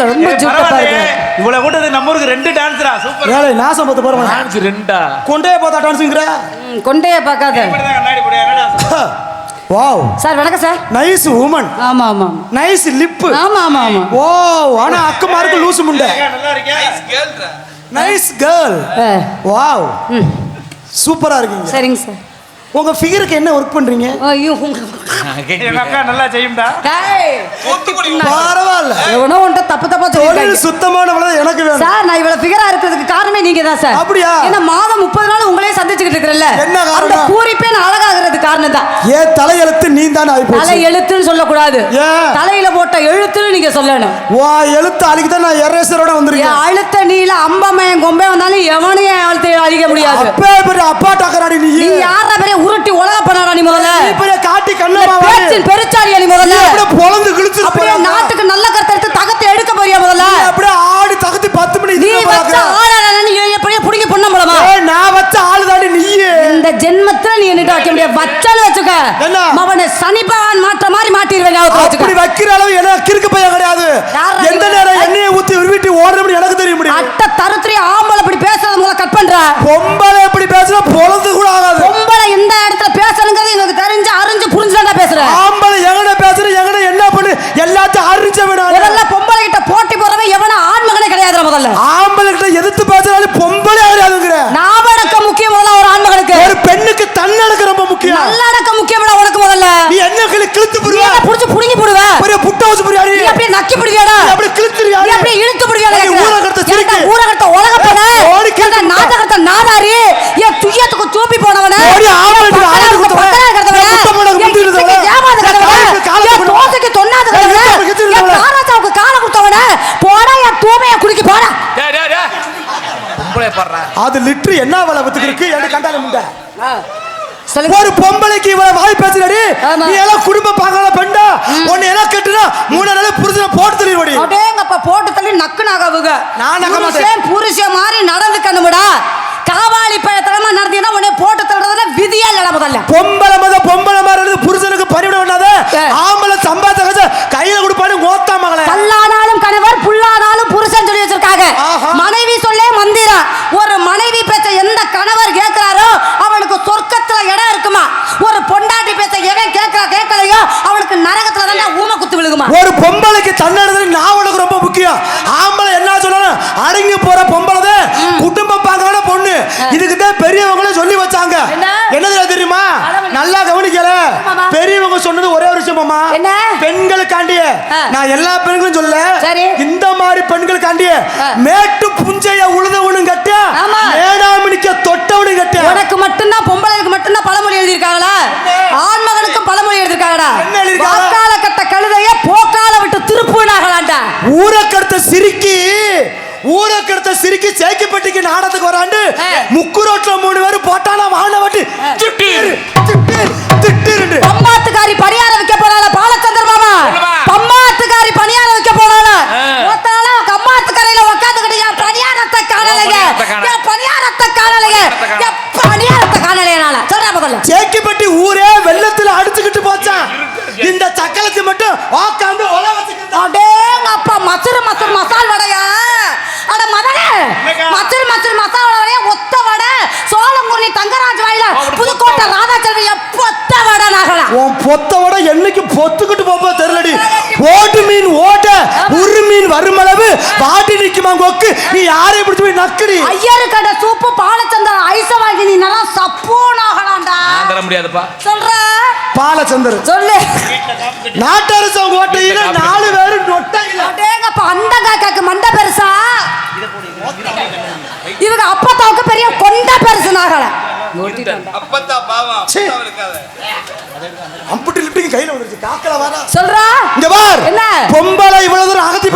பரவாயில்ல ரொம்ப ஜூட்டா இருக்கு. இவ்வளவு கூட்டத்துக்கு நம்ம ஊருக்கு ரெண்டு டான்ஸரா சூப்பர். ஏழை நாசம் பார்த்து போறோம் டான்ஸ் ரெண்டா? கொண்டே பார்த்தா டான்ஸ்ங்கற? கொண்டே பார்க்காத. வாவ். சார் வணக்கம் சார். நைஸ் உமன் ஆமா ஆமா நைஸ் லிப் ஆமா ஆமா ஆமா. ஓ ஆனா அக்கு மார்க்கு லூஸ் முண்டை. நல்லா இருக்கே nice girl nice girl wow சூப்பரா இருக்கீங்க. சரிங்க சார். உங்க ஃபிகருக்கு என்ன ஒர்க் பண்றீங்க? ஐயோ. எங்க அக்கா நல்லா செய்யும்டா. டேய், பரவாயில்ல. எவனோ உன்ட்ட தப்பு தப்பா சொல்லிருக்காங்க சுத்தமானவள எனக்கு வேணும். சார் நான் இவ்வளவு ஃபிகரா இருக்கிறதுக்கு காரணமே நீங்க தான் சார். அப்படியா? ஏன்னா மாதம் முப்பது நாள் உங்களே சந்திச்சுக்கிட்டு இருக்கிறல்ல என்ன காரணம்? அந்த பூரிப்பே நான் அழகாகிறது காரணம் தான் ஏன் தலையெழுத்து நீ தான் தலை போச்சு எழுத்துன்னு சொல்லக்கூடாது. ஏன்? தலையில போட்ட நீங்க சொல்லணும். வா எழுத்து அழிக்கு தான் நான் எரேசரோட வந்திருக்கேன். அழுத்த நீல அம்பமயம் கொம்பே வந்தாலும் எவனையும் என் அழுத்த அழிக்க முடியாது. அப்பே பெரிய அப்பா டாக்கறாடி நீ. நீ யார பெரிய உருட்டி உலக பண்ணாடா நீ முதல்ல. நீ பெரிய காட்டி கண்ணமா பேச்சின் பெருச்சாலியா நீ முதல்ல. அப்படியே பொழந்து கிழிச்சு அப்படியே நாட்டுக்கு நல்ல கருத்து எடுத்து தகத்தை எடுக்க போறியா முதல்ல? அப்படியே ஆடி தகுதி பத்து மணி நீ வச்ச பாக்குற. ஆளான நீ எப்படியே புடிங்க பொண்ணம்பளமா ஏய், நான் வச்ச ஆளு நீயே. இந்த ஜென்மத்துல நீ வைக்க முடியாது. வச்சாலும் வச்சுக்க. என்ன? அவனை சனி பகவான் மாற்ற மாதிரி மாட்டிடுவேன் அப்படி வைக்கிற அளவு எனக்கு கிறுக்கு பையன் கிடையாது. எந்த? நேரம் எண்ணெயை ஊத்தி உருவிட்டு ஓடுறபடி எனக்கு தெரிய முடியும். அட்ட தருத்திரி ஆம்பளை இப்படி பேசுறத கட் பண்ற. பொம்பளை எப்படி பேசினா பொழந்து கூட ஆகாது. பொம்பளை எந்த இடத்துல பேசணுங்கிறது எனக்கு தெரிஞ்சு அறிஞ்சு புரிஞ்சுதான்டா பேசுற. ஆம்பளை எங்கட பேசுற எங்கட என்ன பண்ணு? எல்லாத்தையும் அறிஞ்ச விடாது முதல்ல பொம்பளை கிட்ட போட்டி போறவன் எவன ஆண்மகனே கிடையாதுடா முதல்ல. ஆம்பளை கிட்ட எதிர்த்து பேசுறாலும் பொம்பளை கிடையாதுங்கிற நாவடக்கம் முக்கியம் முதல்ல ஒரு ஆண்மகனுக்கு ஒரு பெண்ணுக்கு தன்னடக்கு ரொம்ப முக்கியம் நல்லடக்கம் முக்கியம்டா உனக்கு முதல்ல நீ என்ன கிளி கிழித்து நீ புரியா என்ன புடிச்சு புடுங்கி போடுவ? பெரிய புட்ட வச்சு புரியாடி நீ அப்படியே நக்கி பிடிவியாடா நீ அப்படியே கிழித்துறியா நீ அப்படியே இழுத்து பிடிவியாடா நீ ஊரகத்தை சிரிக்கு. ஊரகத்த உலக போன ஓடி விட்டா. நாடகத்த நாடாரி என் துயத்துக்கு சூப்பி போனவன? ஓடி ஆம்பளை அழகு குத்தவன. முட்டை போட முந்திருந்தவன. காலுக்கு காலை கொடுத்தவன. தோசைக்கு தொண்ணாது ஏய், இழுத்து கிழித்து விட்டவன. காராச்சாவுக்கு காலை கொடுத்தவன? போடா என் தூமைய குடிக்கி போடா. டேய் டேய் டேய். பொம்பளை பாடுறா. அது லிட்டர் என்ன விலை வித்துக்கு இருக்கு எனக்கு கண்டால முண்டை. ஒரு பொம்பளைக்கு இவ்வளவு வாய் பேசுறடி. நீ எல்லாம் குடும்ப பார்க்கல பெண்டா உன்னை எல்லாம் கட்டுனா மூணு நாள் புரிஞ்சு போட்டு தள்ளிடுவடி. அடேங்கப்பா போட்டு தள்ளி நக்கு நகாவுக நான் நக்க மாட்டேன். புருஷன் மாதிரி நடந்துக்கணுமுடா. காவாலி பழத்தனமா நடந்தீங்கன்னா உடனே போட்டு தள்ளுறதுல விதியா இல்லடா முதல்ல. பொம்பளை மத பொம்பளை மாதிரி இருந்து புருஷனுக்கு பறிவிட வேண்டாத ஏ. ஆம்பளை சம்பாத்த கச்ச கையில கொடுப்பான்னு ஓத்தா மகளே கல்லானாலும் கணவர் புல்லானாலும் புருஷன் சொல்லி வச்சிருக்காங்க ஆஹா. மனைவி சொல்லே மந்திரம் ஒரு மனைவி பேச்ச எந்த கணவர் கேட்கிறாரோ அவனுக்கு சொர்க்கத்துல இடம் இருக்குமா ஒரு பொண்டாட்டி பேச்ச எவன் கேட்கறா கேட்கலையோ அவனுக்கு நரகத்துல தான் ஊமை குத்து விழுகுமா ஒரு பொம்பளைக்கு தன்னடத்துல நான் உனக்கு ரொம்ப முக்கியம் ஆம்பளை என்ன சொன்னாலும் அடங்கி போற பொம்பளை தான் குடும்ப பார்க்கான பொண்ணு இதுக்கு தான் பெரியவங்களே சொல்லி வச்சாங்க என்ன? என்னது தெரியுமா அளவு- நல்லா கவனிக்கல ஆமாமா. பெரியவங்க சொன்னது ஒரே ஒரு விஷயமாமா என்ன? பெண்களுக்காண்டிய ஆ. நான் எல்லா பெண்களும் சொல்ல சரி. இந்த மாதிரி பெண்களுக்காண்டிய. மேட்டு புஞ்சைய உழுதவனும் கட்ட ஆமா. மேடாமணிக்க தொட்டவனும் கட்ட உனக்கு மட்டும்தான் பொம்பளைக்கு மட்டும்தான் பழமொழி எழுதியிருக்காங்களா ஆண்மகனுக்கும் பழமொழி எழுதியிருக்காங்களா என்ன எழுதியிருக்காங்க? வாக்கால கட்ட கழுதைய போக்கால விட்டு திருப்புனாகலாண்டா ஊரக்கடுத்த சிரிக்கி ஊரக்கடுத்த சிரிக்கி சேக்கிப்பட்டிக்கு நாடத்துக்கு வராண்டு. முக்கு ரோட்ல மூணு பேரும் போட்டானா வாழ வட்டி திட்டீர் திட்டீர் திட்டீர் பம்மாத்துக்காரி பணியார வைக்க போறாள பாலச்சந்திர மாமா சொல்லுமா. பம்மாத்துக்காரி பணியார வைக்க ஆ. ஒத்தால கம்மாத்து கரையில உட்காந்துக்கிட்டு என் பணியாரத்தை காணலைங்க. என் பணியாரத்தை காணலைங்க. என் பணியாரத்தை காணலையனால சொல்றா முதல்ல. சேக்கிப்பட்டி ஊரே வெள்ளத்துல அடிச்சுக்கிட்டு போச்சான். இந்த சக்கலத்தை மட்டும் ஒல வச்சுக்கிட்டு அடேங்க அப்பா மசுறு மசுறு மசால் வடையா? அட மதனே? மசுறு மசுறு மசால் வடையா? ஒத்த வடை. சோளங்குருணி தங்கராஜ் வாயில புதுக்கோட்டை ராதாச்செல்வி பொத்த வடை நகலா உன் பொத்த விட என்னைக்கு பொத்துக்கிட்டு போப்போ தெரியலடி ஓட்டு மீன் ஓட்ட உரு மீன் வாட்டி நிக்குமா கொக்கு? நீ யாரையும் பிடிச்சு போய் நக்குடி ஐயரு கடை சூப்பு பாலச்சந்திரன் ஐச வாங்கி நீ நல்லா சப்போன் ஆகலாம்டா நான் தர முடியாதுப்பா. சொல்ற. பாலச்சந்தர். சொல்லு. நாட்டரசம் ஓட்டையில நாலு பேரும் நொட்டையில. அடேங்கப்பா அந்த காக்காக்கு மண்டை பெருசா? இவங்க அப்பத்தாவுக்கு பெரிய கொண்ட பெருசு நாகல அப்பத்தா பாவம் அம்புட்டு லிப்டிங் கையில வந்துருச்சு காக்கல வரா சொல்றா? இங்க பார். என்ன? பொம்பளை இவ்வளவு தூரம் அகத்தி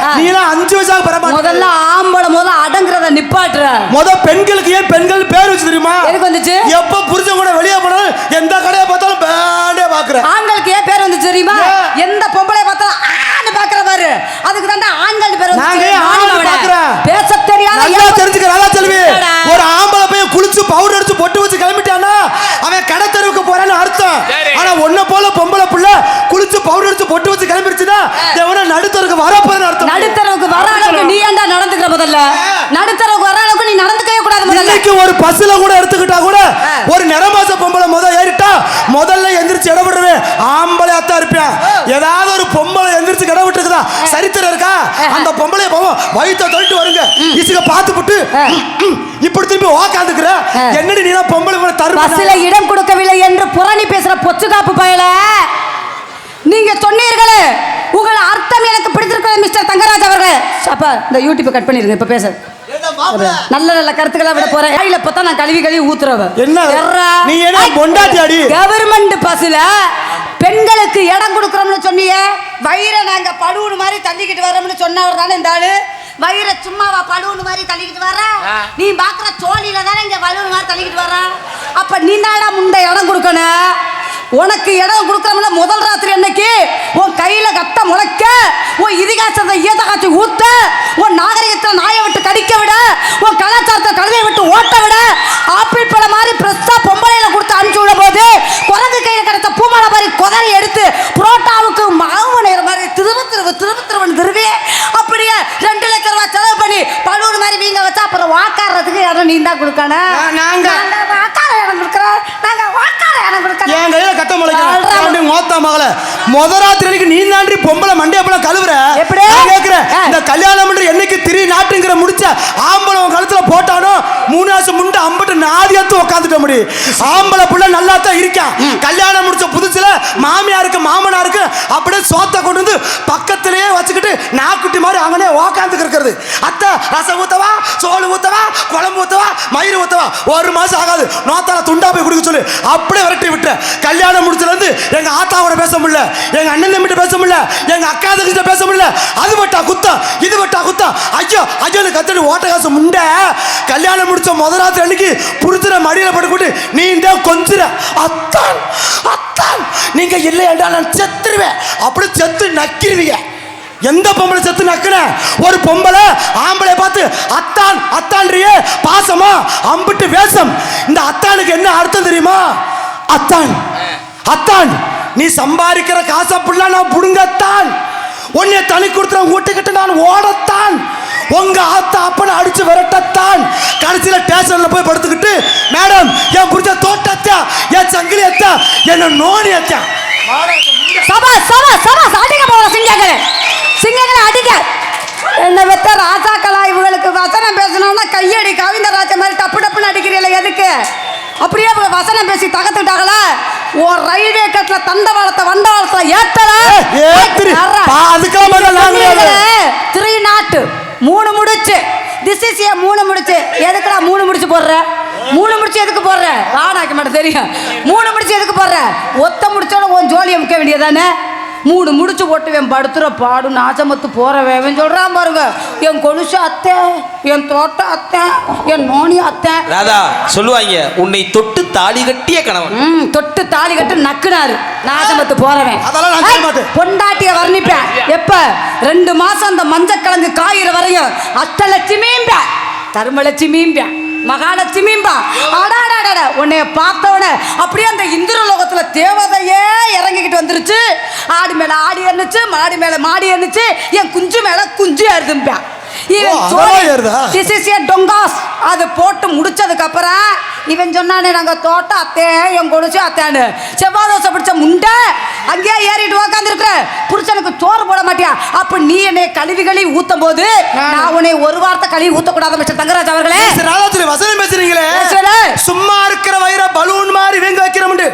ஆ. நீ எல்லாம் அஞ்சு வயசாக பெற முதல்ல ஆம்பளை முதல்ல அடங்குறத நிப்பாட்டுற. முத பெண்களுக்கு ஏன் பெண்கள் பேர் வச்சு தெரியுமா? எதுக்கு வந்துச்சு? எப்ப புருஷன் கூட வெளியே போனாலும் எந்த கடையை பார்த்தாலும் பேண்டே பாக்குறேன் ஆண்களுக்கு ஏன் பேர் வந்துச்சு தெரியுமா? எந்த பொம்பளை பார்த்தாலும் ஆன்னு பாக்குற பாரு. அதுக்கு தாண்டா ஆண்கள் பேர் ஆண்? பேச தெரியாத தெரிஞ்சுக்க நல்லா செல்வி என்னடா? ஒரு ஆம்பளை பையன் குளிச்சு பவுடர் அடிச்சு பொட்டு வச்சு கிளம்பிட்டானா அவன் கடை போறான்னு அர்த்தம். ஆனா ஒன்ன போல பொம்பளை புள்ள குளிச்சு பவுடர் அடிச்சு பொட்டு வச்சு கிளம்பிருச்சுன்னா எவனோ நடுத்தருக்கு வரப்போதுன்னு அர்த்தம். நடுத்தரவுக்கு வர அளவுக்கு நீ ஏன்டா நடந்துக்கிற முதல்ல? நடுத்தரவுக்கு வர அளவுக்கு நீ நடந்துக்கவே இன்னைக்கு ஒரு பஸ்ல கூட எடுத்துக்கிட்டா கூட. ஒரு நிறமாச பொம்பளை முத ஏறிட்டா முதல்ல எந்திரிச்சு இடம் விடுவேன் ஆம்பளை அத்தா இருப்பேன். ஏதாவது ஒரு பொம்பளை எந்திரிச்சு இடம் விட்டுருக்குதா? சரித்திரம் இருக்கா? அந்த பொம்பளைய போவோம் வயிற்ற தொழிட்டு வருங்க. இசுக பார்த்து புட்டு இப்படி திரும்பி உக்காந்துக்கிற. என்னடி நீ பொம்பளை மேல தரும பஸ்ல இடம் கொடுக்கவில்லை என்று புரணி பேசுற பொச்சுக்காப்பு பயல. நீங்க சொன்னீர்களே உங்கள் அர்த்தம் எனக்கு பிடித்திருக்கிறது மிஸ்டர் தங்கராஜ் அவர்களே. அப்ப இந்த யூடியூப் கட் பண்ணிருங்க இப்ப பேச. நல்ல நல்ல கருத்துக்களை விட போறேன். கையில பார்த்தா நான் கழுவி கழுவி ஊத்துறவ. என்ன? நீ என்ன பொண்டாட்டி அடி? கவர்மெண்ட் பஸ்ல பெண்களுக்கு இடம் கொடுக்குறோம்னு சொன்னியே. வயிற நாங்க படுவுடு மாதிரி தள்ளிக்கிட்டு வரோம்னு சொன்னவர் தானே இந்த ஆளு? வயிற சும்மாவா படுவுடு மாதிரி தள்ளிக்கிட்டு வர நீ பாக்குற சோழியில தானே இங்க பலூன் மாதிரி தள்ளிக்கிட்டு வர அப்ப நீ தாடா முண்டை இடம் கொடுக்கணும். உனக்கு இடம் கொடுக்குறோம்ல முதல் ராத்திரி அன்னைக்கு? உன் கையில கத்த முளைக்க உன் இதிகாசத்தை ஈத காய்ச்சி ஊத்த உன் நாகரிகத்தை நாயை விட்டு கடிக்க விட உன் கலாச்சாரத்தை கழுதை விட்டு ஓட்ட விட ஆப்பிள் பழம் மாதிரி பிரஸ்தா பொம்பளையில கொடுத்து அனுப்பிச்சு விட போது குரங்கு கையில கிடைத்த பூமாலை மாதிரி குதறி எடுத்து புரோட்டாவுக்கு மாவு நேரம் மாதிரி திரும்ப திரும்ப திரும்ப திரும்ப திரும்பி அப்படியே ரெண்டு லட்சம் ரூபாய் செலவு பண்ணி பலூர் மாதிரி வீங்க வச்சா அப்புறம் வாக்காடுறதுக்கு இடம் நீ தான் கொடுக்கணும். ஆ, நாங்க- வாக்காள இடம் கொடுக்குறோம். நாங்க வாக்காள இடம் கையில கட்ட. முளைக்கிறேன் மோத்தா மகள முத ராத்திரி அன்னைக்கு நீ தாண்டி பொம்பளை மண்டையப்பெல்லாம் கழுவுற ஆ. இந்த கல்யாணம் என்னைக்கு திரி நாட்டுங்கிற முடிச்ச ஆம்பளை கழுத்துல போட்டானோ மூணு மாசம் முண்டு அம்பட்டு நாதியத்து உட்காந்துட்ட முடியும் ஆம்பளை புள்ள நல்லா தான் இருக்கான் கல்யாணம் முடிச்ச புதுசுல மாமியாருக்கு மாமனாருக்கு அப்படியே சோத்தை கொண்டு வந்து பக்கத்திலேயே வச்சுக்கிட்டு நாக்குட்டி மாதிரி அவனே உக்காந்துக்கு இருக்கிறது. அத்தை ரசம் ஊத்தவா? சோறு ஊத்தவா? குழம்பு ஊத்தவா? மயிறு ஊத்தவா? ஒரு மாசம் ஆகாது. நோத்தால துண்டா போய் குடிக்க சொல்லு. அப்படியே விரட்டி விட்ட கல்யாணம் முடிச்சதுல இருந்து எங்க ஆத்தாவோட பேச முடியல. எங்க அண்ணன் தம்பிட்ட பேச முடியல. எங்க அக்கா தங்கிட்ட பேச முடியல. அது பட்டா குத்தம் இது பட்டா குத்தம். ஐயோ ஐயோன்னு கத்தடி ஓட்ட காசு முண்டை. கல்யாணம் முடிச்ச முத ராத்திரி அன்னைக்கு புடிச்சுற மடியில படுக்கிட்டு நீ இந்த கொஞ்சிற. அத்தான் அத்தான் நீங்க இல்லையாண்டா நான் செத்துருவேன். அப்படி செத்து நக்கிருவீங்க. எந்த பொம்பளை செத்து நக்குன? ஒரு பொம்பளை ஆம்பளை பார்த்து அத்தான் அத்தான்றியே பாசமா அம்பிட்டு வேஷம். இந்த அத்தானுக்கு என்ன அர்த்தம் தெரியுமா? அத்தான் அத்தான் நீ சம்பாதிக்கிற காசை புள்ள நான் புடுங்கத்தான். உன்னை தனி கொடுத்துற வீட்டுக்கிட்ட நான் ஓடத்தான். உங்க ஆத்தா அப்பனை அடிச்சு விரட்டத்தான் கடைசியில ஸ்டேஷன்ல போய் படுத்துக்கிட்டு மேடம் என் புரிஞ்ச தோட்டத்தா என் சங்கிலி அத்தா என்ன நோனி அத்தா சபா சபா சபா அடிக்க போற சிங்கங்களே சிங்கங்களை அடிக்க என்ன பெத்த ராஜாக்களா இவங்களுக்கு வசனம் பேசணும்னா கையடி கவிந்தராஜ மாதிரி டப்பு டப்புன்னு அடிக்கிறீங்களா எதுக்கு அப்படியே வசனம் பேசி தகத்துட்டாங்களா ஓ ரயில்வே கட்ல தண்டவாளத்தை வண்டவாளத்தை ஏத்தல பதிலா நாங்களே த்ரீ நாட்டு மூணு முடிச்சு. திஸ் இஸ் ஏ மூணு முடிச்சு. எதுக்குடா மூணு முடிச்சு போடுற? மூணு முடிச்சு எதுக்கு போடுற? ராணாக்கு மாட்டேன் தெரியும். மூணு முடிச்சு எதுக்கு போடுற? ஒத்த முடிச்சோட உன் ஜோலியை முக்க வேண்டியதானே மூணு முடிச்சு போட்டுவேன் படுத்துற பாடு நாசமத்து போறவன் சொல்றான் பாருங்க என் கொலுசு அத்தை என் தோட்டம் அத்தை என் நோனி அத்தை. ராதா சொல்லுவாங்க உன்னை தொட்டு தாடி கட்டிய கணவன். ம் தொட்டு தாலி கட்டு நக்குனாரு. நாசமத்து போறவன் அதெல்லாம் நான் சொல்ல மாட்டேன். பொண்டாட்டிய வர்ணிப்பேன். எப்ப? ரெண்டு மாசம் அந்த மஞ்சக்கிழங்கு காயிற வரையும் அஷ்டலட்சுமியும் தர்மலட்சுமியும் மகாலட்சுமியும் அடாடாடா உன்னைய பார்த்தவன அப்படியே அந்த இந்திரலோகத்துல தேவதையே இறங்கிக்கிட்டு வந்துருச்சு. ஆடு மேல ஆடி இருந்துச்சு மாடி மேல மாடி இருந்துச்சு என் குஞ்சு மேல குஞ்சு ஏறுதும்பேன் ஓ, அதெல்லாம் ஏறுதா? திஸ் இஸ் ஏ டொங்காஸ் அது போட்டு முடிச்சதுக்கு அப்புறம் இவன் சொன்னானே நாங்க தோட்டம் அத்தே என் கொடிச்சு அத்தேன்னு. செவ்வாய் தோசை பிடிச்ச முண்டை அங்கேயே ஏறிட்டு உக்காந்துருக்குற. புருஷனுக்கு சோறு போட மாட்டியா? அப்ப நீ என்னை கழுவி கழுவி ஊத்தும் போது நான் உன்னை ஒரு வார்த்தை கழுவி ஊத்தக்கூடாது மிஸ்டர் தங்கராஜ் அவர்களே. வசனம் பேசுறீங்களே. சும்மா இருக்கிற வயிற பலூன் மாதிரி வீங்க வைக்கிறோம் ஆமா.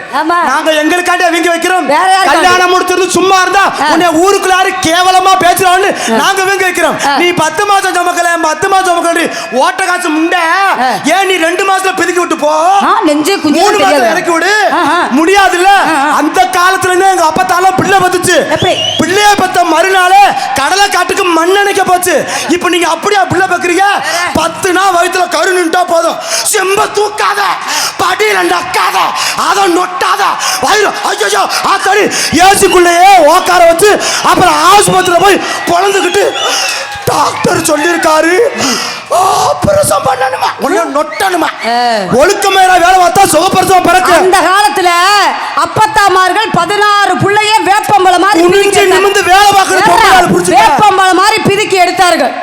நாங்க எங்களுக்காண்டி வீங்க வைக்கிறோம்? கல்யாணம் முடிச்சிருந்து சும்மா இருந்தா. உன்னை ஊருக்குள்ள யாரு கேவலமா பேசுறான்னு நாங்க வீங்க வைக்கிறோம். நீ பத்து மாசம் சுமக்கல பத்து மாசம் சுமக்கல ஓட்ட காசு முண்டை. ஏன் நீ ரெண்டு மாசத்துல பிதுக்கி விட்டு போ நெஞ்சு மூணு மாசம். இறக்கி விடு. முடியாதுல்ல ஆ, ஆ. அந்த காலத்துல இருந்து எங்க அப்பா தால பிள்ளை பத்துச்சு? பிள்ளைய பத்த மறுநாளே கடலை காட்டுக்கு மண்ணெண்ணைக்க போச்சு இப்போ நீங்க அப்படியா பிள்ளை பக்குறீங்க பத்து நாள் வயித்துல கரு நின்றா போதும் செம்ப தூக்காத படியில நக்காத அதை நொட்டாத வயிறு ஐயோ ஆத்தாடி ஏசிக்குள்ளேயே உக்கார வச்சு அப்புறம் ஆஸ்பத்திரியில போய் பொழந்துக்கிட்டு டாக்டர் சொல்லியிருக்காரு ஆபரேஷன் பண்ண பண்ணணுமா ஒண்ணு நொட்டணுமா ஆ. ஒழுக்கமேற வேலை பார்த்தா சுகப்படுத்தும் பிறக்கு அந்த காலத்துல அப்பத்தாமார்கள் பதினாறு புள்ளைய வேப்பம்பழம் மாதிரி. நிமிர்ந்து வேலை பார்க்கற பொம்பளையாளை புடிச்சுக்க. வேப்பம்பழம் மாதிரி பிதுக்கி எடுத்தார்கள்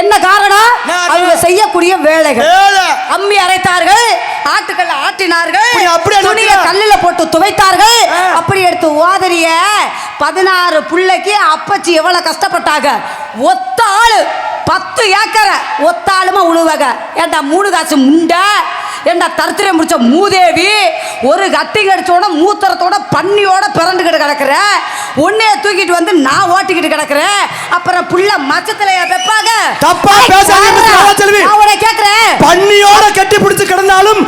என்ன காரணம்? அவங்க செய்யக்கூடிய வேலைகள். வேலை. அம்மி அரைத்தார்கள் ஆட்டுக்கல்ல ஆட்டினார்கள் துணியை. கல்லுல போட்டு துவைத்தார்கள். அப்படி எடுத்து ஓதரிய பதினாறு புள்ளைக்கு அப்பச்சி எவ்வளவு கஷ்டப்பட்டாங்க? ஒத்த ஆளு பத்து ஏக்கரை ஒத்த ஆளுமா உழுவக ஏண்டா மூணு காசு முண்டை? ஏண்டா தருத்திரை முடிச்ச மூதேவி ஒரு கட்டிங் அடிச்சோட மூத்திரத்தோட பன்னியோட பிறண்டுகிட்டு கிடக்குற. உன்னைய தூக்கிட்டு வந்து நான் ஓட்டிக்கிட்டு கிடக்குறேன். அப்புறம் புள்ள மச்சத்துல வைப்பாங்க தப்பா பேசாதீங்க, உன்னை கேக்குறேன். பண்ணியோட கட்டி பிடிச்சு கிடந்தாலும்.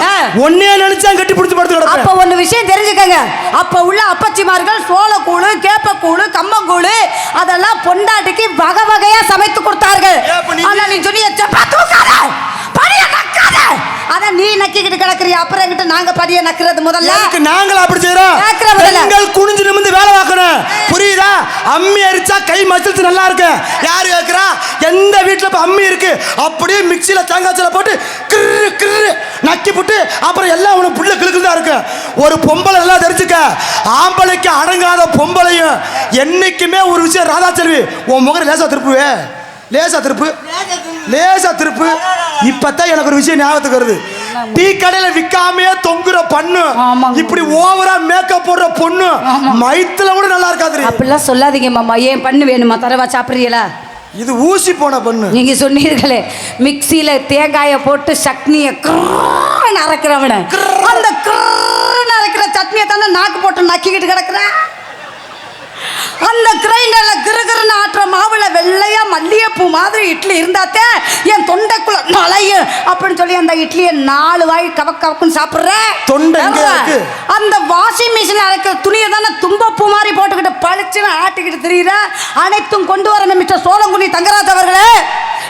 ஒன்னே நினைச்சா கட்டி பிடிச்சு படுத்து அப்ப ஒண்ணு விஷயம் தெரிஞ்சுக்கங்க. அப்ப உள்ள அப்பச்சிமார்கள் சோளக்கூழு கேப்பக்கூழு கம்மங்கூழு அதெல்லாம் பொண்டாட்டிக்கு வகை வகையா நக்கிக்கிட்டு கிடக்குறிய அப்புறம் என்கிட்ட நாங்க படிய நக்குறது முதல்ல. எதுக்கு நாங்களா அப்படி செய்யறோம். பெண்கள் குனிஞ்சு நிமிந்து வேலை பார்க்கணும். புரியுதா? அம்மி அரிச்சா கை மசில்ஸ் நல்லா இருக்கு. யாரு கேக்குறா? எந்த வீட்டுல இப்ப அம்மி இருக்கு? அப்படியே மிக்சியில தேங்காய் சல போட்டு கிரு கிரு நக்கி போட்டு அப்புறம் எல்லாம் உனக்கு புள்ள கிழக்கு தான் இருக்கு. ஒரு பொம்பளை நல்லா தெரிஞ்சுக்க. ஆம்பளைக்கு அடங்காத பொம்பளையும் என்னைக்குமே ஒரு விஷயம் ராதா செல்வி உன் முகர லேசா திருப்புவே. லேசா திருப்பு. லேசா திருப்பு. இப்பதான் எனக்கு ஒரு விஷயம் ஞாபகத்துக்கு வருது. டீ கடையில விக்காமையே தொங்குற பண்ணு. இப்படி ஓவரா மேக்கப் போடுற பொண்ணு. மைத்துல கூட நல்லா இருக்காது அப்படிலாம் சொல்லாதீங்க மாமா. ஏன் பண்ணு வேணுமா? தரவா சாப்பிடுறீங்களா? இது ஊசி போன பொண்ணு. நீங்க சொன்னீர்களே. மிக்சியில தேங்காயை போட்டு சட்னியை அரைக்கிறவன. அந்த அரைக்கிற சட்னியை தானே நாக்கு போட்டு நக்கிக்கிட்டு கிடக்குற அந்த கிரைண்டர்ல கிருகிருன்னு ஆட்டுற மாவுல வெள்ளையா மல்லிகைப்பூ மாதிரி இட்லி இருந்தாத்தே என் தொண்டைக்குள்ள நலையும் அப்படின்னு சொல்லி அந்த இட்லியை நாலு வாய் கவக் கவக்குன்னு சாப்பிடுறேன் தொண்டை எங்க இருக்கு? அந்த வாஷிங் மிஷின் அரைக்கிற துணியை தானே தும்பப்பூ மாதிரி போட்டுக்கிட்டு பளிச்சுன்னு ஆட்டிக்கிட்டு திரியிற. அனைத்தும் கொண்டு வரணும் மிஸ்டர் சோழங்குடி தங்கராஜ் அவர்களே.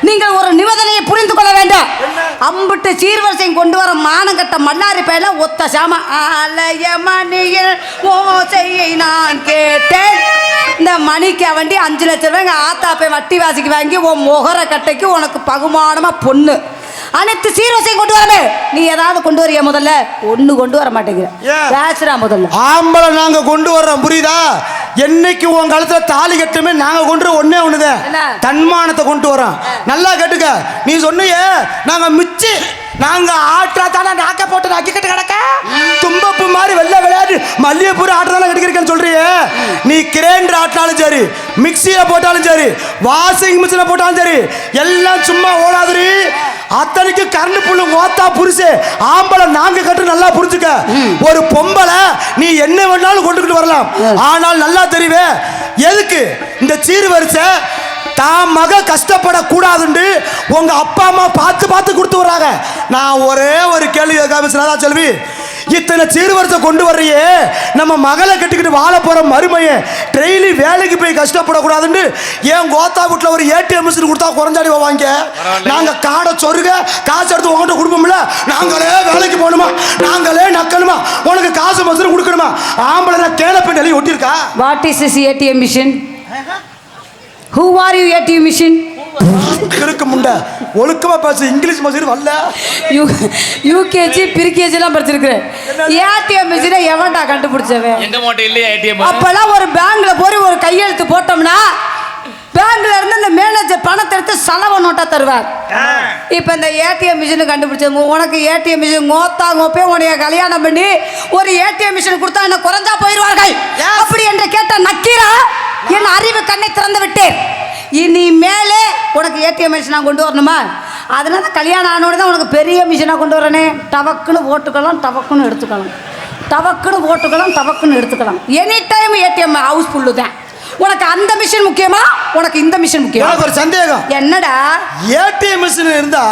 நீங்கள் ஒரு நிபந்தனையை புரிந்து கொள்ள வேண்டாம். அம்புட்டு சீர்வரிசையும் கொண்டு வர மானங்கட்ட மல்லாரி பையில ஒத்த சாம ஆலய மணியில் ஓசையை நான் கேட்டேன். இந்த மணிக்கு வண்டி அஞ்சு லட்சம் ரூபாய் எங்கள் ஆத்தா போய் வட்டி வாசிக்கு வாங்கி உன் முகர கட்டைக்கு உனக்கு பகுமானமா பொண்ணு. அனைத்து சீர்வரிசையும் கொண்டு வரமே. நீ ஏதாவது கொண்டு வரியா முதல்ல? ஒண்ணு கொண்டு வர மாட்டேங்கிற? பேசுறா முதல்ல. ஆம்பளை நாங்க கொண்டு வர்றோம் புரியுதா? என்னைக்கு உன் கழுத்துல தாலி கட்டுமே நாங்க கொண்டு ஒண்ணே ஒண்ணுதான்? தன்மானத்தை கொண்டு வரோம் நல்லா கேட்டுக்க. நீ சொன்னியே நாங்க மிச்சி நாங்க ஆற்றா தானே நாக்க போட்டு நக்கிக்கிட்டு கிடக்க? தும்பப்பு மாதிரி வெள்ளை விளையாடு மல்லிகைப்பூ ஆட்டுறதால கிடைக்கிறேன்னு சொல்றியே. நீ கிரைண்டர் ஆட்டினாலும் சரி மிக்சியில போட்டாலும் சரி வாஷிங் மிஷினை போட்டாலும் சரி எல்லாம் சும்மா ஓடாதுரி அத்தனைக்கு கரண்ட் புல்லு ஓத்தா புருஷே ஆம்பளை நாங்க கட்டு நல்லா புரிஞ்சுக்க. ஒரு பொம்பளை நீ என்ன வேணாலும் கொண்டுக்கிட்டு வரலாம். ஆனால் நல்லா தெரிவே. எதுக்கு? இந்த சீர் வரிசை தான் மக கஷ்டப்படக்கூடாதுண்டு உங்க அப்பா அம்மா பார்த்து பார்த்து கொடுத்து வர்றாங்க. நான் ஒரே ஒரு கேள்வி கேட்காம செல்வி இத்தனை சீர்வரிசை கொண்டு வர்றியே? நம்ம மகளை கட்டிக்கிட்டு வாழ போற மருமைய டெய்லி வேலைக்கு போய் கஷ்டப்படக்கூடாதுன்னு ஏன் கோத்தா வீட்டில் ஒரு ஏடிஎம் மிஷின் கொடுத்தா குறைஞ்சாடி போவாங்க? நாங்க காடை சொருக காசு எடுத்து உங்ககிட்ட கொடுப்போம்ல? நாங்களே வேலைக்கு போகணுமா? நாங்களே நக்கணுமா? உனக்கு காசு மசூர் கொடுக்கணுமா? ஆம்பளை பெண் எழுதி ஒட்டியிருக்கா? What is is ATM machine who are you ATM machine கிறுக்கு முண்டை. ஒழுக்கமா பேசு. இங்கிலீஷ் மசூர் வரல. யூ யூகேஜி பிரிகேஜிலாம் படிச்சிருக்கிறேன். ஏடிஎம் மிஷினை எவன்டா கண்டுபிடிச்சவன்? எங்க மாட்டோம் இல்லையா ஏடிஎம் அப்பெல்லாம் ஒரு பேங்க்ல போய் ஒரு கையெழுத்து போட்டோம்னா பேங்க்ல இருந்து அந்த மேனேஜர் பணத்தை எடுத்து செலவு நோட்டா தருவார். இப்போ இந்த ஏடிஎம் மிஷின் கண்டுபிடிச்சது உனக்கு ஏடிஎம் மிஷின் கோத்தா கோப்பே உனைய கல்யாணம் பண்ணி ஒரு ஏடிஎம் மிஷின் கொடுத்தா என்ன குறைஞ்சா போயிடுவார்கள். அப்படி என்று கேட்ட நக்கீரா என் அறிவு கண்ணை திறந்து விட்டேன். இனி மேலே உனக்கு ஏடிஎம் மிஷின் கொண்டு வரணுமா? அதனால கல்யாணம் ஆனோட தான் உனக்கு பெரிய மிஷினாக கொண்டு வரனே. டவக்குன்னு ஓட்டுக்கலாம் டவக்குன்னு எடுத்துக்கலாம். டவக்குன்னு ஓட்டுக்கலாம் டவக்குன்னு எடுத்துக்கலாம். Any time ATM house full தான் உனக்கு அந்த மிஷின் முக்கியமா? உனக்கு இந்த மிஷின் முக்கியமா? எனக்கு ஒரு சந்தேகம். என்னடா? ஏடிஎம் மிஷின் இருந்தா.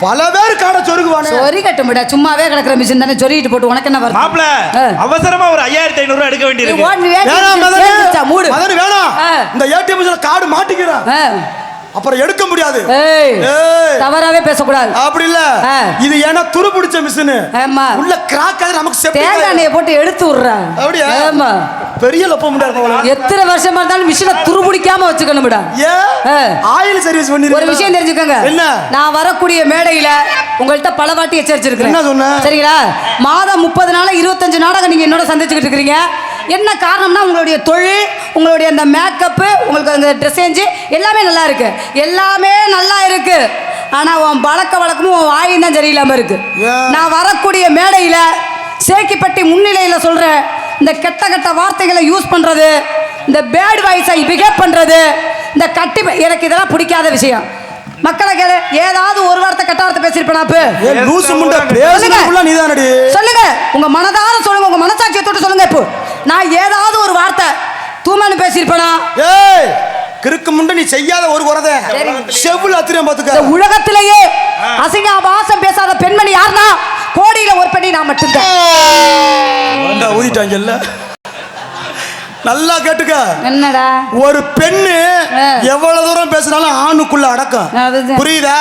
பல பேர் காடை சொருகுவானே சொறி கட்டுமிடா. சும்மாவே கிடக்குற மிஷின் தானே சொருகிட்டு போட்டு உனக்கு என்ன வருது? மாப்பிள ஆ. அவசரமா ஒரு ஐயாயிரத்தி ஐநூறு ரூபாய் எடுக்க சேர்த்துச்சா, மூடு. மதனு வேணாம். இந்த ஏடிஎம் மிஷின் கார்டு மாட்டிக்கிறேன். அப்புறம் எடுக்க முடியாது. தவறாவே பேசக்கூடாது. அப்படி இல்ல. இது ஏன்னா துரு பிடிச்ச மிஷின். ஆமா. உள்ள கிராக் அது நமக்கு தேங்காய் செப்டிக் எண்ணெயை போட்டு எடுத்து விடுறா. அப்படியா? ஆமா. பெரிய லப்ப முடியாது எத்தனை வருஷமா இருந்தாலும் மிஷினை துருபிடிக்காம வச்சுக்கணும்டா ஆ. ஏன் ஆயில் சர்வீஸ் பண்ணி ஒரு விஷயம் தெரிஞ்சுக்கோங்க. என்ன? நான் வரக்கூடிய மேடையில உங்கள்கிட்ட பல வாட்டி எச்சரிச்சிருக்கிறேன். என்ன சொன்ன? சரிங்களா? மாதம் முப்பது நாள் இருபத்தஞ்சு நாடகம் நீங்க என்னோட சந்திச்சுக்கிட்டு இருக்கிறீங்க. என்ன காரணம்னா உங்களுடைய தொழில் உங்களுடைய அந்த மேக்கப்பு உங்களுக்கு அந்த ட்ரெஸ் சேஞ்சு எல்லாமே நல்லா இருக்கு. எல்லாமே நல்லா இருக்கு. ஆனா உன் பழக்க வழக்கமும் உன் வாயும் தான் சரியில்லாம இருக்கு? நான் வரக்கூடிய மேடையில சேக்கிப்பட்டி முன்னிலையில சொல்றேன் இந்த கெட்ட கெட்ட வார்த்தைகளை யூஸ் பண்றது இந்த பேட் வாய்ஸை பிகேப் பண்றது இந்த கட்டி எனக்கு இதெல்லாம் பிடிக்காத விஷயம். மக்களை கேளு ஏதாவது ஒரு வார்த்தை கெட்ட வார்த்தை பேசியிருப்பேன் சொல்லுங்க. உங்க மனதார சொல்லுங்க. உங்க மனசாட்சியை தொட்டு சொல்லுங்க இப்போ. நான் ஏதாவது ஒரு வார்த்தை தூமன்னு பேசியிருப்பேனா? ஏய் கிறுக்கு முண்டை நீ செய்யாத ஒரு குறத. செவ்வுல அத்திரம் இந்த பாத்துக்க உலகத்திலேயே அசிங்க வாசம் பேசாத பெண்மணி யாருன்னா கோடியில ஒரு பெண்ணி நான் மட்டும்தான். ஊதிட்டாங்கல்ல நல்லா கேட்டுக்க. என்னடா? ஒரு பெண்ணு. எவ்வளவு தூரம் பேசினாலும் ஆணுக்குள்ள அடக்கம். புரியுதா.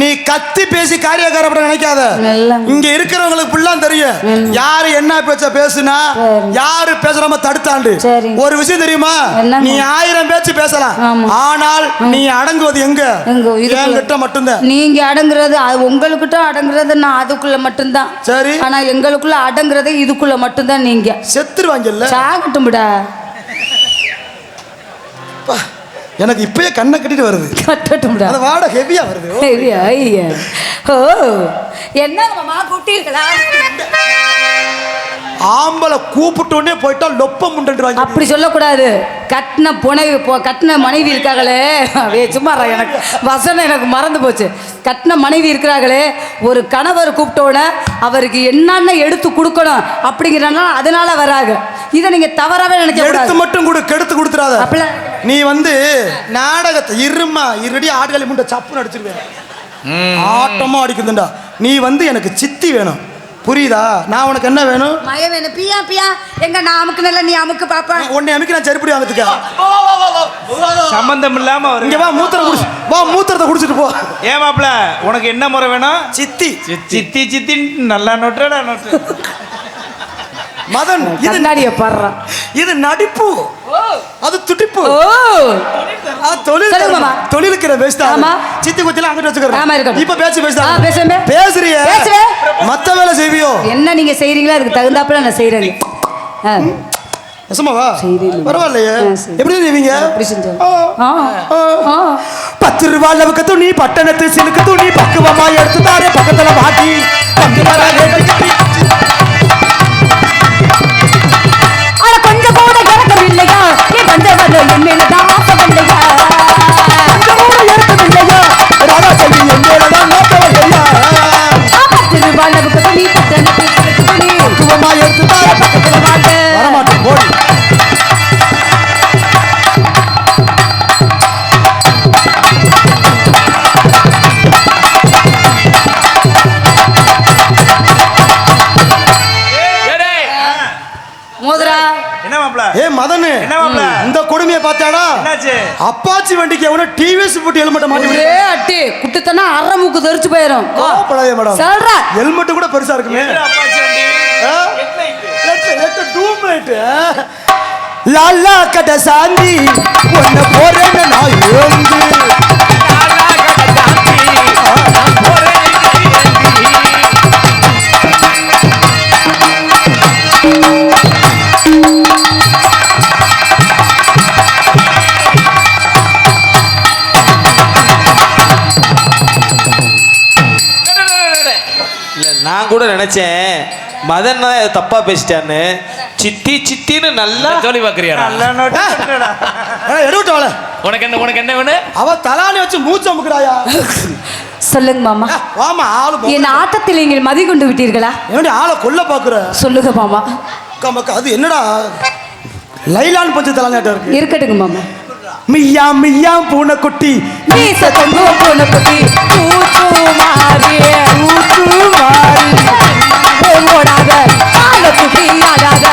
நீ கத்தி பேசி காரியக்காரப்பட நினைக்காத. இங்க இருக்கிறவங்களுக்கு ஃபுல்லாம் தெரியும். யாரு என்ன பேச்ச பேசுனா. யாரு பேசுறாம தடுத்தாண்டு. ஒரு விஷயம் தெரியுமா? நீ ஆயிரம் பேச்சு பேசலாம். ஆனால் நீ அடங்குவது எங்க? என்கிட்ட மட்டும்தான். நீங்க அடங்குறது உங்களுக்கிட்ட அடங்குறது நான் அதுக்குள்ள மட்டும்தான். சரி. ஆனா எங்களுக்குள்ள அடங்குறது இதுக்குள்ள மட்டும்தான் நீங்க. செத்துருவாங்கல்ல? சாகட்டும்டா அப்பா, எனக்கு இப்பயே கண்ணை கட்டிட்டு வருது கட்டட்டும்டா அந்த வாடை ஹெவியா வருது ஓ. ஐயா. ஓ என்ன மாமா கூட்டியிருக்கலா ஆம்பளை கூப்பிட்ட உடனே போயிட்டா லொப்ப முண்டுவாங்க அப்படி சொல்லக்கூடாது. கட்டின புனைவி போ- கட்டின மனைவி இருக்காங்களே. வே சும்மாரா எனக்கு வசனம் எனக்கு மறந்து போச்சு. கட்டின மனைவி இருக்கிறாங்களே ஒரு கணவர் கூப்பிட்டோட அவருக்கு என்னென்ன எடுத்து கொடுக்கணும் அப்படிங்கிறனால அதனால வராங்க. இதை நீங்க தவறாவே நினைக்க எடுத்து மட்டும் கொடு கெடுத்து கொடுத்துறாத. அப்படிலாம் நீ வந்து நாடகத்தை இருமா இருடி ஆடுகளி முண்டை சப்புன்னு அடிச்சிருவேன். ஆட்டமா அடிக்குதுண்டா. நீ வந்து எனக்கு சித்தி வேணும். புரியுதா? நான் உனக்கு என்ன வேணும்? மய வேணும். பியா பியா எங்க நான் அமுக்கு நல்ல நீ அமுக்கு பாப்பா. உன்னை அமைக்க நான் செருப்படி வாங்கத்துக்க சம்பந்தம் இல்லாம இங்க வா மூத்திரம் குடிச்சு வா மூத்திரத்தை குடிச்சிட்டு போ. ஏன் மாப்ள உனக்கு என்ன முறை வேணும்? சித்தி சித்தி சித்தி. நல்லா நோட்டுடா நோட்டு. மதன் இது கண்ணாடிய பாடுறான். இது நடிப்பு. அது துடிப்பு. தொழில். தொழிலுக்கு பேசுதா ஆமா. சித்தி குத்தில அங்கிட்டு ஆமா, இருக்கட்டும். இப்ப பேச்சு பேசுதா ஆ, பேசுவேன். பேசுறிய. மத்த வேலை செய்வியோ? என்ன நீங்க செய்றீங்களோ அதுக்கு தகுந்தாப்புல நான் செய்யறேங்க ஆ, நெசமாவா. பரவாயில்லையே. எப்படி செய்வீங்க? பத்து ரூபா அளவுக்கு துணி பட்டணத்து சிலுக்கு துணி பக்குவமா எடுத்து தாரே பக்கத்துல மாட்டி मेलदा அப்பாச்சி வண்டிக்கு எவனோ டிவிஎஸ் போட்டு ஹெல்மெட்டை மாட்டி ஒரே அட்டி. குட்டுத்தனா அரை மூக்கு தெரிச்சு போயிடும் கோவப்படாதே மேடம். சொல்ற. ஹெல்மெட் கூட பெருசா இருக்குமே. லாலா கட சாந்தி. உன்னை போறேன்னு நான் ஏந்து. நினைச்சேன். மதன் தான் ஏதோ தப்பா பேசிட்டான்னு சித்தி சித்தின்னு நல்லா சொல்லி பாக்குறியா நல்லா நோட்டு நோட்டுடா. எடுவிட்டு அவளை. உனக்கு என்ன உனக்கு என்ன வேணும்? அவ தலானி வச்சு மூச்சு அமுக்குறாயா? சொல்லுங்க மாமா. வாமா ஆளு என் ஆட்டத்தில் நீங்கள் மதி கொண்டு விட்டீர்களா? என்னடி ஆளை கொல்ல பாக்குற? சொல்லுங்க மாமா. அது என்னடா? லைலான் பஞ்ச இருக்கு. இருக்கட்டுங்க மாமா. மியா மியா பூனைக்குட்டி. மீச தொங்கு பூனைக்குட்டி. பூச்சு மாறி பூச்சு மாறி. ஓடாத கால குட்டி ஆடாத.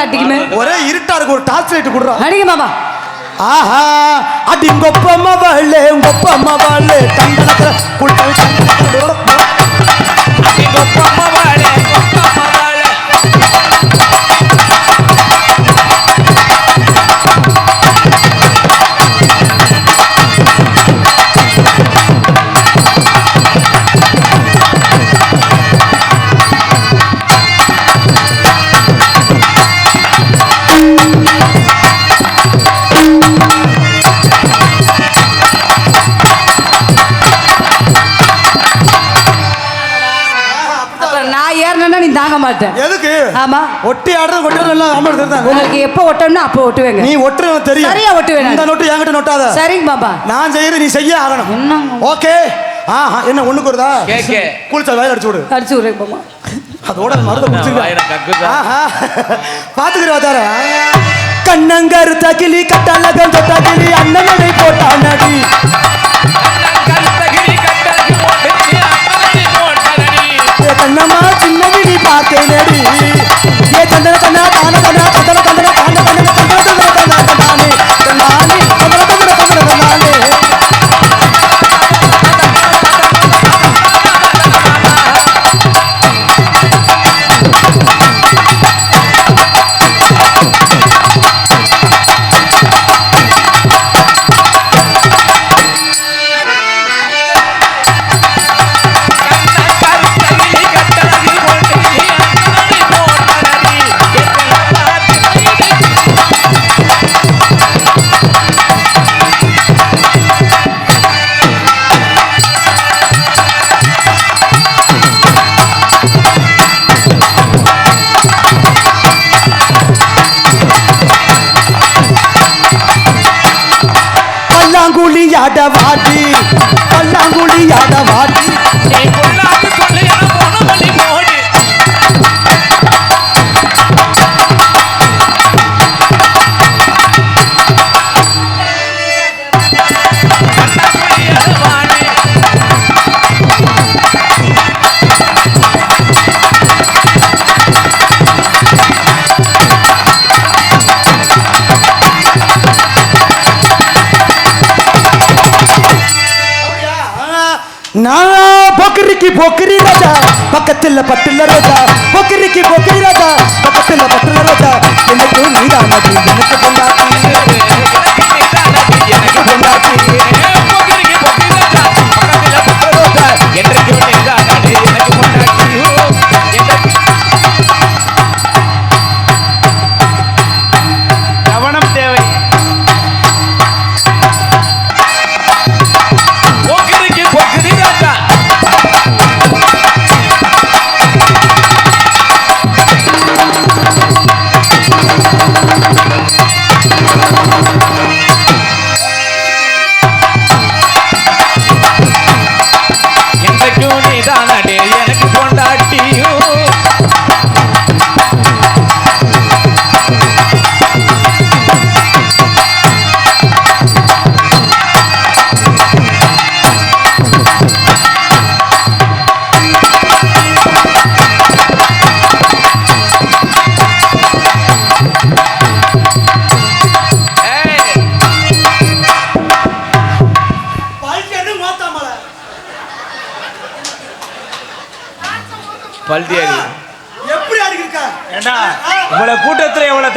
எவ்வி அடிக்குமே ஒரே இருட்டா இருக்கு ஒரு டார்ச் லைட் குடுறான் அடிங்க மாமா. ஆஹா அடி கொப்பம்மா வாழே கொப்பம்மா மாட்டேன் எதுக்கு? ஆமா. ஒட்டி ஆடுறது கொட்டுறது எல்லாம் ஆம்பளை தெரியுதான் உங்களுக்கு எப்போ ஒட்டணும்னா அப்போ ஒட்டுவேங்க. நீ ஒட்டுறது தெரியும். சரியா ஒட்டுவேன். இந்த நோட்டு என்கிட்ட நோட்டாத. சரிங்க மாமா நான் செய்யறது நீ செய்ய ஆகணும். என்னங்க? ஓகே. ஆஹா என்ன ஒண்ணுக்கு வருதா? கேக்கு. குளிச்சா வேலை அடிச்சு விடு. அடிச்சு விடுறேங்க மாமா அதோட மருந்த வாயில கக்குதா. ஆஹா பாத்துக்கிற வாத்தார. கண்ணங்கரு தகிலி கட்டழகம் தொட்டகிலி அண்ணனடை போட்டா நடி கண்ணம்மா சின்ன விழி பார்த்தே நடி ஏ சந்தன கண்ணா தான கண்ணா கந்தன கந்தன தான கந்தன கந்தன கந்தன கந்தானே அடவாட்டி பல்லாங்குழி அடவாட்டி நான் பொக்கிரிக்கு பொக்கிரி ராஜா. பக்கத்தில் பட்டுல ரோஜா. பொக்கிரிக்கு பொக்கிரி ராஜா. பக்கத்தில் பட்டுல ரோஜா. எனக்கு நீதான் எனக்கு பொண்டாட்டி எனக்கு பொண்டாட்டி.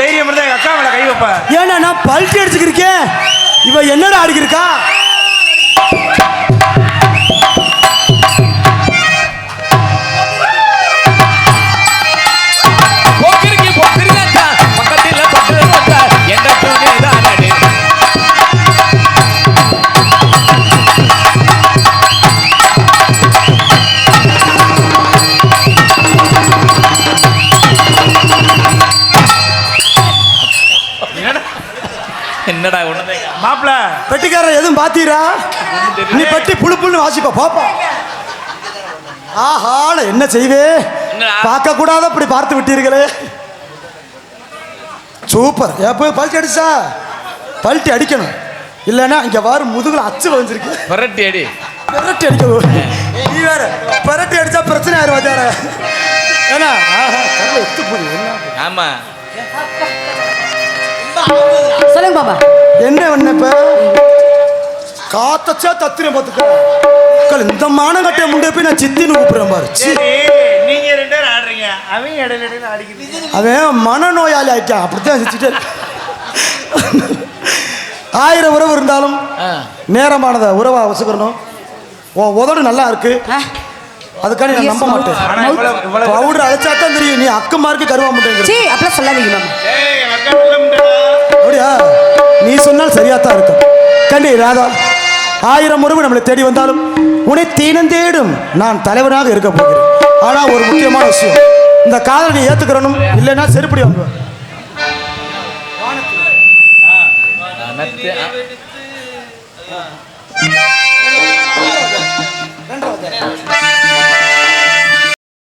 தைரியம் இருந்தா எங்க அக்கா மேல கை வைப்ப. ஏன்னா நான் பல்ட்டி அடிச்சுக்கிருக்கேன். இவ என்னடா அடிக்கிருக்கா பாத்தீரா? நீ பெட்டி புழு புழுன்னு வாசிப்பா பாப்பா. ஆஹா நான் என்ன செய்வே? பார்க்க கூடாத அப்படி பார்த்து விட்டீர்களே. சூப்பர். எப்போ பல்ட்டி அடிச்சா பல்ட்டி அடிக்கணும். இல்லைன்னா இங்க வாரு முதுகுல அச்சு வந்திருக்கு புரட்டி அடி. பெரட்டி அடிக்க நீ வேற பெரட்டி அடிச்சா பிரச்சனை ஆயிரும் வாத்தியார ஏன்னா ஒத்து போகுது. என்ன? ஆமா. சொல்லுங்க பாபா என்ன பண்ணப்ப காத்தச்சா தத்திரம் பார்த்துக்க. இந்த மானங்கட்டைய முண்டை போய் நான் சித்தின்னு கூப்பிடுறேன் பாரு. நீங்க ரெண்டு பேரும் ஆடுறீங்க. அவன் இடையில இடையில அவன் மனநோயாளி ஆயிட்டான். அப்படித்தான் சிரிச்சுட்டு ஆயிரம் உறவு இருந்தாலும் நேரமானத உறவா வச்சுக்கணும் உன் உதடு நல்லா இருக்கு. அதுக்காண்டி நான் நம்ப மாட்டேன். பவுடர் அழைச்சா தான் தெரியும். நீ அக்கமாருக்கு கருவா மாட்டேங்கிற. சீ அப்படிலாம் சொல்லாதீங்க அக்கா. அப்படியா? நீ சொன்னால் சரியா தான் இருக்கும். கண்டி ராதா. ஆயிரம் உறவு நம்மளை தேடி வந்தாலும் உன்னை தீனம் தேடும் நான் தலைவராக இருக்க போகிறேன். ஆனால் ஒரு முக்கியமான விஷயம். இந்த காதலை நீ ஏற்றுக்கிறனும் இல்லைன்னா செருப்படி வாங்குவேன்.